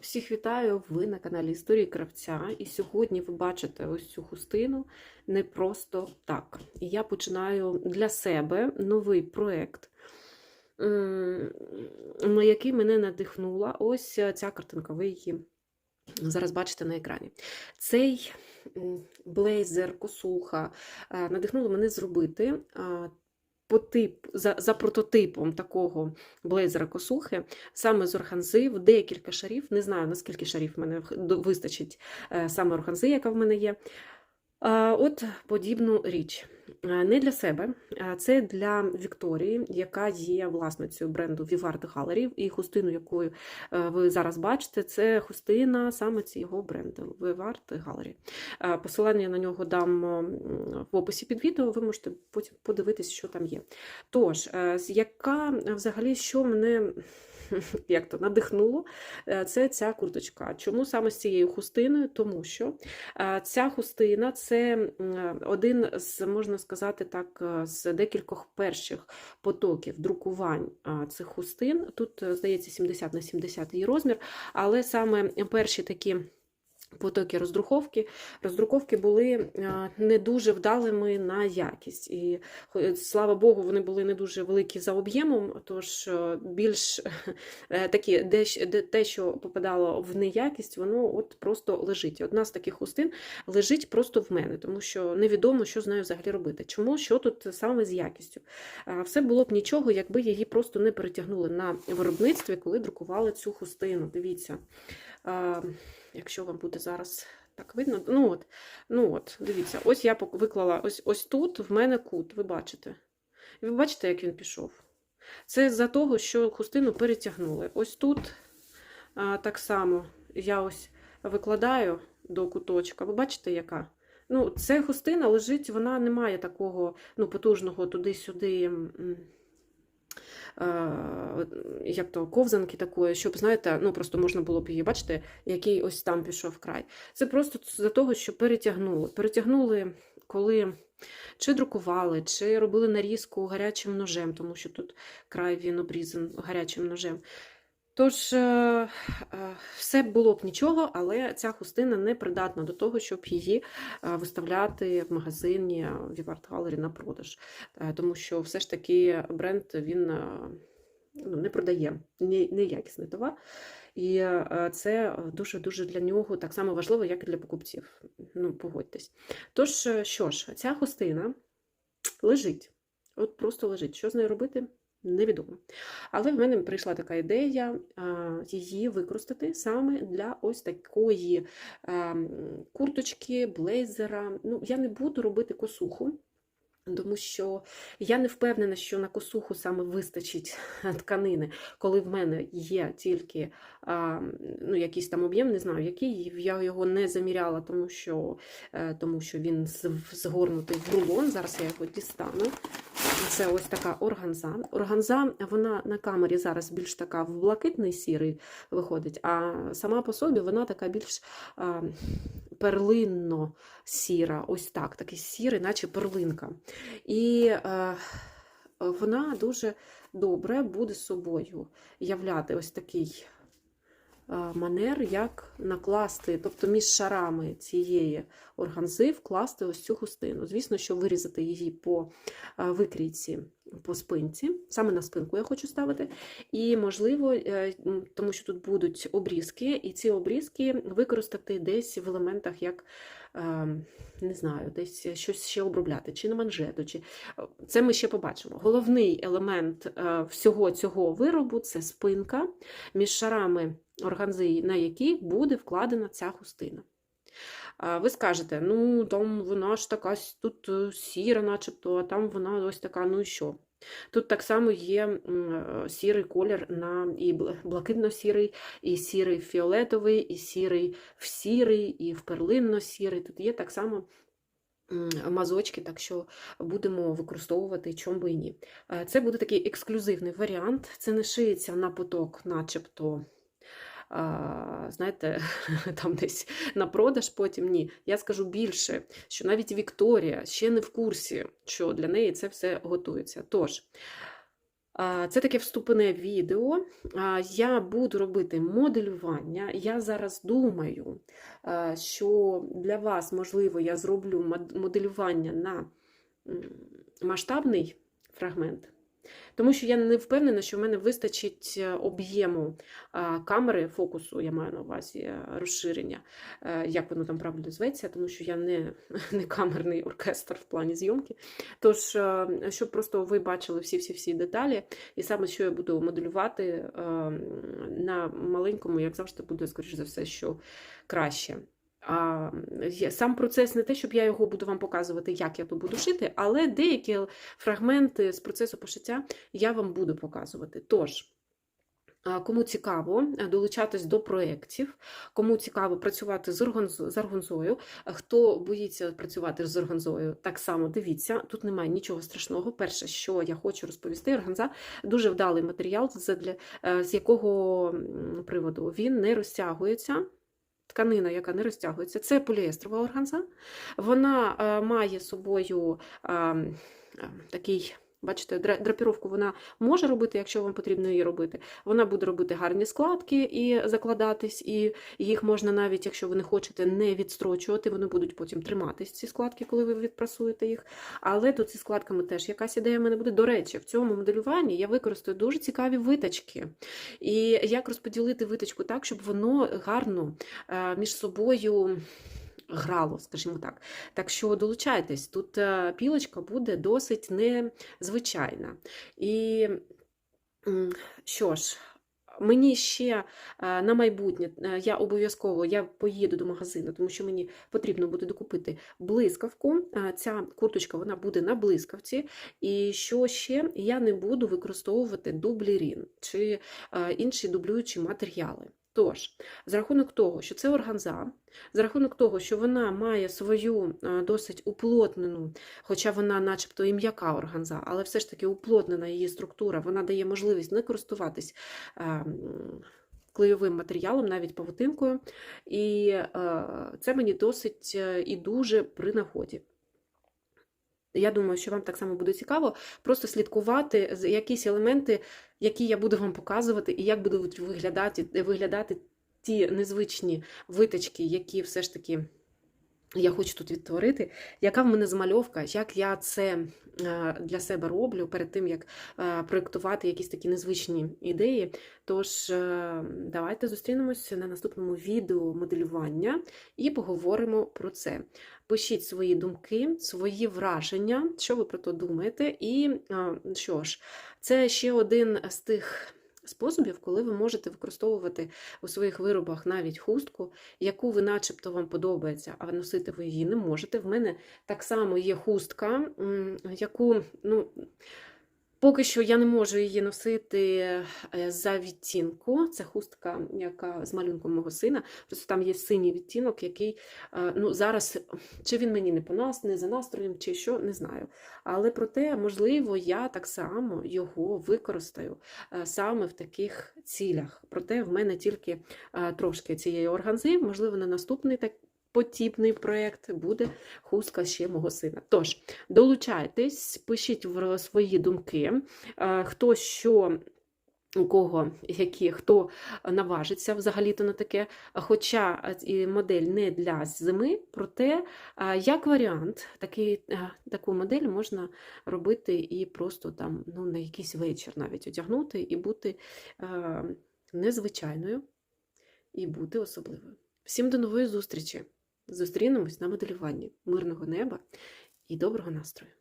Всіх вітаю! Ви на каналі Історії Кравця. І сьогодні ви бачите ось цю хустину не просто так. І я починаю для себе новий проєкт, на який мене надихнула ось ця картинка. Ви її зараз бачите на екрані. Цей блейзер, косуха е, надихнуло мене зробити. По тип, за, за прототипом такого блейзера косухи, саме з органзи, в декілька шарів. Не знаю, наскільки шарів в мене вистачить е, саме органзи, яка в мене є. От подібну річ. Е, Не для себе, а це для Вікторії, яка є власницею бренду Vivart Gallery, і хустину, яку е, ви зараз бачите, це хустина саме цього бренду Vivart Gallery. Е, Посилання на нього дам в описі під відео, ви можете потім подивитись, що там є. Тож, е, яка взагалі що мене як то надихнуло, е, це ця курточка. Чому саме з цією хустиною? Тому що е, ця хустина це один з, можна сказати так, е, з декількох перших потоків друкувань е, цих хустин. Тут, е, здається, 70 на 70 її розмір, але саме перші такі. Потоки роздруховки. Роздруковки були е, не дуже вдалими на якість. І слава Богу, вони були не дуже великі за об'ємом, тож е, більш е, такі, де, де те, що попадало в неякість, воно от просто лежить. Одна з таких хустин лежить просто в мене, тому що невідомо, що з нею взагалі робити. Чому що тут саме з якістю? Все було б нічого, якби її просто не перетягнули на виробництві, коли друкували цю хустину. Дивіться. Якщо вам буде зараз так видно, ну от, ну от, дивіться, ось я виклала ось, ось тут в мене кут, ви бачите. Ви бачите, як він пішов. Це за того, що хустину перетягнули. Ось тут а, так само я ось викладаю до куточка. Ви бачите, яка? Ну, це хустина лежить, вона не має такого ну, потужного туди-сюди. Е, Як то ковзанки такої, щоб, знаєте, ну просто можна було б її бачити, який ось там пішов край. Це просто за того, що перетягнули. Перетягнули, коли чи друкували, чи робили нарізку гарячим ножем, тому що тут край він обрізан гарячим ножем. Тож, е, е, все було б нічого, але ця хустина не придатна до того, щоб її е, виставляти в магазині Vivart Gallery на продаж. Тому що все ж таки бренд він ну, не продає не- неякісний товар. І це дуже-дуже для нього так само важливо, як і для покупців. Ну, погодьтесь. Тож, що ж, ця хустина лежить. От просто лежить. Що з нею робити? Невідомо. Але в мене прийшла така ідея її використати саме для ось такої а, курточки, блейзера. Ну, я не буду робити косуху. Тому що я не впевнена, що на косуху саме вистачить тканини, коли в мене є тільки а, ну, якийсь там об'єм, не знаю який, я його не заміряла, тому що, е, тому що він згорнутий в рулон. Зараз я його дістану. Це ось така органза. Органза, вона на камері зараз більш така в блакитний сірий виходить, а сама по собі вона така більш а, перлинно сіра. Ось так, такий сірий, наче перлинка. І е, вона дуже добре буде собою являти ось такий манер, як накласти, тобто між шарами цієї органзи вкласти ось цю хустину. Звісно, що вирізати її по е, викрійці, по спинці, саме на спинку я хочу ставити. І, можливо, е, тому що тут будуть обрізки, і ці обрізки використати десь в елементах, як е, не знаю, десь щось ще обробляти, чи на манжету, чи це ми ще побачимо. Головний елемент е, всього цього виробу це спинка, між шарами органзи, на якій буде вкладена ця хустина. Ви скажете, ну там вона ж така тут е, сіра, начебто, а там вона ось така, ну і що? Тут так само є е, сірий колір на і блакитно-сірий, і сірий фіолетовий, і сірий в сірий, і в перлинно-сірий. Тут є так само мазочки, так що будемо використовувати чом би і ні. Е, Це буде такий ексклюзивний варіант. Це не шиється на поток, начебто. Знаєте, там десь на продаж потім ні. Я скажу більше, що навіть Вікторія ще не в курсі, що для неї це все готується. Тож, Це таке вступне відео. Я буду робити моделювання. Я зараз думаю, що для вас, можливо, я зроблю моделювання на масштабний фрагмент. Тому що я не впевнена, що в мене вистачить е, об'єму камери фокусу, я маю на увазі е, розширення, е, як воно там правильно зветься, тому що я не, не камерний оркестр в плані зйомки. Тож, щоб просто ви бачили всі-всі-всі деталі, і саме що я буду моделювати на маленькому, як завжди, буде, скоріш за все, що краще. А сам процес не те, щоб я його буду вам показувати, як я то буду шити, але деякі фрагменти з процесу пошиття я вам буду показувати. Тож, кому цікаво е, долучатись до проєктів, кому цікаво працювати з органзо- з органзою, хто боїться працювати з органзою, так само дивіться, тут немає нічого страшного. Перше, що я хочу розповісти, органза дуже вдалий матеріал, е, з якого приводу він не розтягується. Тканина, яка не розтягується, це поліестрова органза. Вона е, має собою е, е, такий, бачите, драпіровку вона може робити, якщо вам потрібно її робити. Вона буде робити гарні складки і закладатись, і їх можна навіть, якщо ви не хочете, не відстрочувати, вони будуть потім триматись, ці складки, коли ви відпрасуєте їх. Але тут зі складками теж якась ідея в мене буде. До речі, в цьому моделюванні я використаю дуже цікаві виточки. І як розподілити виточку так, щоб воно гарно е, між собою грало, скажімо так. Так що долучайтесь, тут е, пілочка буде досить незвичайна. І що ж, мені ще е, на майбутнє е, я обов'язково я поїду до магазину, тому що мені потрібно буде докупити блискавку. Ця курточка вона буде на блискавці. І що ще я не буду використовувати дублірін чи інші дублюючі матеріали. Тож, за рахунок того, що це органза, за рахунок того, що вона має свою е, досить уплотнену, хоча вона начебто і м'яка органза, але все ж таки уплотнена її структура, вона дає можливість не користуватись е, клейовим матеріалом, навіть павутинкою. І е, це мені досить і дуже при нагоді. Я думаю, що вам так само буде цікаво. Просто слідкувати з якісь елементи, які я буду вам показувати, і як будуть виглядати, виглядати ті незвичні виточки, які все ж таки я хочу тут відтворити, яка в мене змальовка, як я це е, для себе роблю перед тим, як е, проєктувати якісь такі незвичні ідеї. Тож, е, давайте зустрінемося на наступному відео моделювання і поговоримо про це. Пишіть свої думки, свої враження, що ви про то думаєте. І що ж, це ще один з тих способів, коли ви можете використовувати у своїх виробах навіть хустку, яку ви начебто вам подобається, а носити ви її не можете. В мене так само є хустка, яку, ну. Поки що я не можу її носити е, за відтінку. Це хустка, яка з малюнком мого сина. Просто там є синій відтінок, який е, ну, зараз чи він мені не по нас, не за настроєм, чи що, не знаю. Але проте, можливо, я так само його використаю е, саме в таких цілях. Проте в мене тільки трошки цієї органзи, можливо, на наступний так. Подібний проєкт буде хустка ще мого сина. Тож, долучайтесь, пишіть в свої думки, е, хто що. У кого які, хто наважиться взагалі-то на таке, хоча е, модель не для зими, проте, е, як варіант, такий, таку модель можна робити і просто там ну, на якийсь вечір навіть одягнути і бути незвичайною, і бути особливою. Всім до нової зустрічі! Зустрінемось на моделюванні. Мирного неба і доброго настрою!